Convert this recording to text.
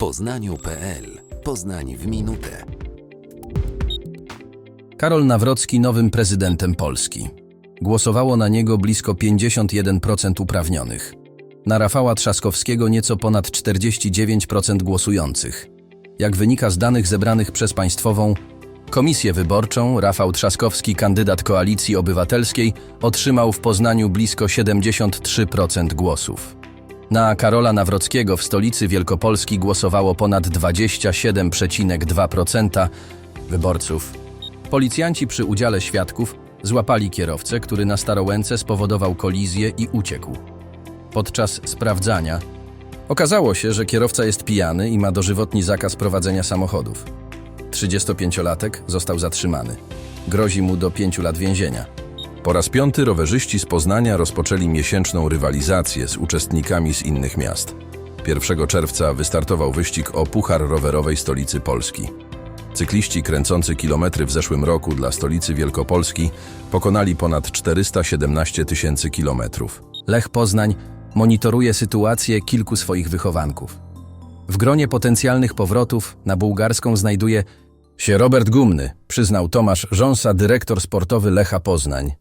poznaniu.pl Poznań w minutę. Karol Nawrocki nowym prezydentem Polski. Głosowało na niego blisko 51% uprawnionych. Na Rafała Trzaskowskiego nieco ponad 49% głosujących. Jak wynika z danych zebranych przez Państwową Komisję Wyborczą, Rafał Trzaskowski, kandydat Koalicji Obywatelskiej, otrzymał w Poznaniu blisko 73% głosów. Na Karola Nawrockiego w stolicy Wielkopolski głosowało ponad 27,2% wyborców. Policjanci przy udziale świadków złapali kierowcę, który na Starołęce spowodował kolizję i uciekł. Podczas sprawdzania okazało się, że kierowca jest pijany i ma dożywotni zakaz prowadzenia samochodów. 35-latek został zatrzymany. Grozi mu do 5 lat więzienia. Po raz piąty rowerzyści z Poznania rozpoczęli miesięczną rywalizację z uczestnikami z innych miast. 1 czerwca wystartował wyścig o Puchar Rowerowej Stolicy Polski. Cykliści kręcący kilometry w zeszłym roku dla stolicy Wielkopolski pokonali ponad 417 tysięcy kilometrów. Lech Poznań monitoruje sytuację kilku swoich wychowanków. W gronie potencjalnych powrotów na bułgarską znajduje się Robert Gumny, przyznał Tomasz Rząsa, dyrektor sportowy Lecha Poznań.